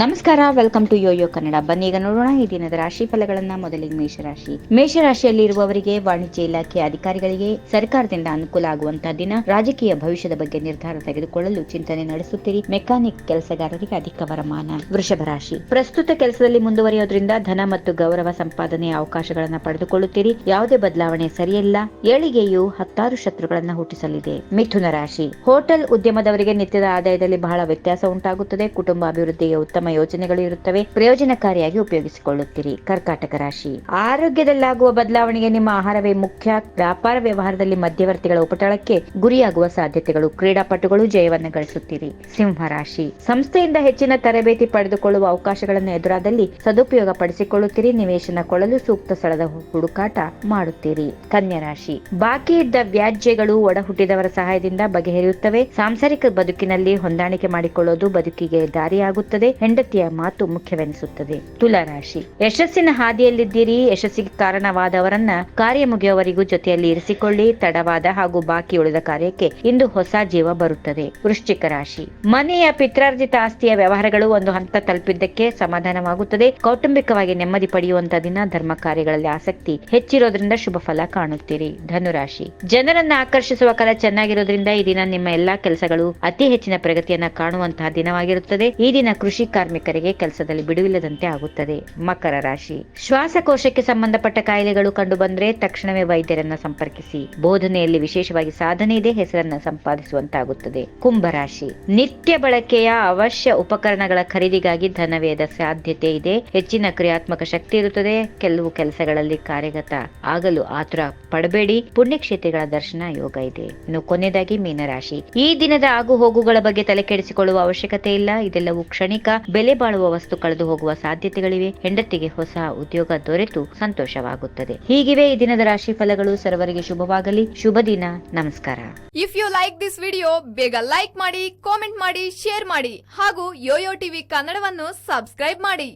ನಮಸ್ಕಾರ welcome to Yoyo Kannada ಬನ್ನಿ, ಈಗ ನೋಡೋಣ ಈ ದಿನದ ರಾಶಿ ಫಲಗಳನ್ನ. ಮೊದಲಿಗೆ ಮೇಷರಾಶಿ. ಮೇಷರಾಶಿಯಲ್ಲಿ ಇರುವವರಿಗೆ ವಾಣಿಜ್ಯ ಇಲಾಖೆ ಅಧಿಕಾರಿಗಳಿಗೆ ಸರ್ಕಾರದಿಂದ ಅನುಕೂಲ ಆಗುವಂತಹ ದಿನ. ರಾಜಕೀಯ ಭವಿಷ್ಯದ ಬಗ್ಗೆ ನಿರ್ಧಾರ ತೆಗೆದುಕೊಳ್ಳಲು ಚಿಂತನೆ ನಡೆಸುತ್ತೀರಿ. ಮೆಕ್ಯಾನಿಕ್ ಕೆಲಸಗಾರರಿಗೆ ಅಧಿಕ ವರಮಾನ. ವೃಷಭ ರಾಶಿ. ಪ್ರಸ್ತುತ ಕೆಲಸದಲ್ಲಿ ಮುಂದುವರಿಯೋದ್ರಿಂದ ಧನ ಮತ್ತು ಗೌರವ ಸಂಪಾದನೆಯ ಅವಕಾಶಗಳನ್ನು ಪಡೆದುಕೊಳ್ಳುತ್ತೀರಿ. ಯಾವುದೇ ಬದಲಾವಣೆ ಸರಿಯಲ್ಲ. ಏಳಿಗೆಯು ಹತ್ತಾರು ಶತ್ರುಗಳನ್ನು ಹುಟ್ಟಿಸಲಿದೆ. ಮಿಥುನ ರಾಶಿ. ಹೋಟೆಲ್ ಉದ್ಯಮದವರಿಗೆ ನಿತ್ಯದ ಆದಾಯದಲ್ಲಿ ಬಹಳ ವ್ಯತ್ಯಾಸ ಉಂಟಾಗುತ್ತದೆ. ಕುಟುಂಬ ಅಭಿವೃದ್ಧಿಗೆ ಉತ್ತಮ ಯೋಜನೆಗಳು ಇರುತ್ತವೆ. ಪ್ರಯೋಜನಕಾರಿಯಾಗಿ ಉಪಯೋಗಿಸಿಕೊಳ್ಳುತ್ತೀರಿ. ಕರ್ಕಾಟಕ ರಾಶಿ. ಆರೋಗ್ಯದಲ್ಲಾಗುವ ಬದಲಾವಣೆಗೆ ನಿಮ್ಮ ಆಹಾರವೇ ಮುಖ್ಯ. ವ್ಯಾಪಾರ ವ್ಯವಹಾರದಲ್ಲಿ ಮಧ್ಯವರ್ತಿಗಳ ಉಪಟಳಕ್ಕೆ ಗುರಿಯಾಗುವ ಸಾಧ್ಯತೆಗಳು, ಕ್ರೀಡಾಪಟುಗಳು ಜಯವನ್ನು ಗಳಿಸುತ್ತೀರಿ. ಸಿಂಹ ರಾಶಿ. ಸಂಸ್ಥೆಯಿಂದ ಹೆಚ್ಚಿನ ತರಬೇತಿ ಪಡೆದುಕೊಳ್ಳುವ ಅವಕಾಶಗಳನ್ನು ಎದುರಾದಲ್ಲಿ ಸದುಪಯೋಗ ಪಡಿಸಿಕೊಳ್ಳುತ್ತೀರಿ ನಿವೇಶನ ಕೊಳ್ಳಲು ಸೂಕ್ತ ಸ್ಥಳದ ಹುಡುಕಾಟ ಮಾಡುತ್ತೀರಿ. ಕನ್ಯಾ ರಾಶಿ. ಬಾಕಿ ಇದ್ದ ವ್ಯಾಜ್ಯಗಳು ಒಡ ಹುಟ್ಟಿದವರ ಸಹಾಯದಿಂದ ಬಗೆಹರಿಯುತ್ತವೆ. ಸಾಂಸಾರಿಕ ಬದುಕಿನಲ್ಲಿ ಹೊಂದಾಣಿಕೆ ಮಾಡಿಕೊಳ್ಳೋದು ಬದುಕಿಗೆ ದಾರಿಯಾಗುತ್ತದೆ. ಹೆಂಡತಿಯ ಮಾತು ಮುಖ್ಯವೆನಿಸುತ್ತದೆ. ತುಲಾ ರಾಶಿ. ಯಶಸ್ಸಿನ ಹಾದಿಯಲ್ಲಿದ್ದೀರಿ. ಯಶಸ್ಸಿಗೆ ಕಾರಣವಾದವರನ್ನ ಕಾರ್ಯ ಮುಗಿಯುವವರಿಗೂ ಜೊತೆಯಲ್ಲಿ ಇರಿಸಿಕೊಳ್ಳಿ. ತಡವಾದ ಹಾಗೂ ಬಾಕಿ ಉಳಿದ ಕಾರ್ಯಕ್ಕೆ ಇಂದು ಹೊಸ ಜೀವ ಬರುತ್ತದೆ. ವೃಶ್ಚಿಕ ರಾಶಿ. ಮನೆಯ ಪಿತ್ರಾರ್ಜಿತ ಆಸ್ತಿಯ ವ್ಯವಹಾರಗಳು ಒಂದು ಹಂತ ತಲುಪಿದ್ದಕ್ಕೆ ಸಮಾಧಾನವಾಗುತ್ತದೆ. ಕೌಟುಂಬಿಕವಾಗಿ ನೆಮ್ಮದಿ ಪಡೆಯುವಂತ ದಿನ ಧರ್ಮ ಕಾರ್ಯಗಳಲ್ಲಿ ಆಸಕ್ತಿ ಹೆಚ್ಚಿರೋದ್ರಿಂದ ಶುಭ ಫಲ ಕಾಣುತ್ತೀರಿ. ಧನುರಾಶಿ. ಜನರನ್ನ ಆಕರ್ಷಿಸುವ ಕಲ ಚೆನ್ನಾಗಿರೋದ್ರಿಂದ ಈ ದಿನ ನಿಮ್ಮ ಎಲ್ಲಾ ಕೆಲಸಗಳು ಅತಿ ಹೆಚ್ಚಿನ ಪ್ರಗತಿಯನ್ನ ಕಾಣುವಂತಹ ದಿನವಾಗಿರುತ್ತದೆ. ಈ ದಿನ ಕೃಷಿ ಕಾರ್ಮಿಕರಿಗೆ ಕೆಲಸದಲ್ಲಿ ಬಿಡುವಿಲ್ಲದಂತೆ ಆಗುತ್ತದೆ. ಮಕರ ರಾಶಿ. ಶ್ವಾಸಕೋಶಕ್ಕೆ ಸಂಬಂಧಪಟ್ಟ ಕಾಯಿಲೆಗಳು ಕಂಡು ಬಂದ್ರೆ ತಕ್ಷಣವೇ ವೈದ್ಯರನ್ನ ಸಂಪರ್ಕಿಸಿ. ಬೋಧನೆಯಲ್ಲಿ ವಿಶೇಷವಾಗಿ ಸಾಧನೆ ಇದೆ, ಹೆಸರನ್ನ ಸಂಪಾದಿಸುವಂತಾಗುತ್ತದೆ. ಕುಂಭರಾಶಿ ನಿತ್ಯ ಬಳಕೆಯ ಅವಶ್ಯ ಉಪಕರಣಗಳ ಖರೀದಿಗಾಗಿ ಧನವೇದ ಸಾಧ್ಯತೆ ಇದೆ. ಹೆಚ್ಚಿನ ಕ್ರಿಯಾತ್ಮಕ ಶಕ್ತಿ ಇರುತ್ತದೆ. ಕೆಲವು ಕೆಲಸಗಳಲ್ಲಿ ಕಾರ್ಯಗತ ಆಗಲು ಆತುರ ಪಡಬೇಡಿ. ಪುಣ್ಯಕ್ಷೇತ್ರಗಳ ದರ್ಶನ ಯೋಗ ಇದೆ. ಇನ್ನು ಕೊನೆಯದಾಗಿ ಮೀನರಾಶಿ. ಈ ದಿನದ ಆಗು ಹೋಗುಗಳ ಬಗ್ಗೆ ತಲೆ ಕೆಡಿಸಿಕೊಳ್ಳುವ ಅವಶ್ಯಕತೆ ಇಲ್ಲ. ಇದೆಲ್ಲವೂ ಕ್ಷಣಿಕ. ಬೆಲೆ ಬಾಳುವ ವಸ್ತು ಕಳೆದು ಹೋಗುವ ಸಾಧ್ಯತೆಗಳಿವೆ. ಹೆಂಡತಿಗೆ ಹೊಸ ಉದ್ಯೋಗ ದೊರೆತು ಸಂತೋಷವಾಗುತ್ತದೆ. ಹೀಗಿವೆ ಈ ದಿನದ ರಾಶಿ ಫಲಗಳು ಸರ್ವರಿಗೆ ಶುಭವಾಗಲಿ. ಶುಭ ದಿನ. ನಮಸ್ಕಾರ. If you like this video ಬೇಗ ಲೈಕ್ ಮಾಡಿ ಕಾಮೆಂಟ್ ಮಾಡಿ ಶೇರ್ ಮಾಡಿ ಹಾಗೂ ಯೋಯೋ ಟಿವಿ ಕನ್ನಡವನ್ನು ಸಬ್ಸ್ಕ್ರೈಬ್ ಮಾಡಿ.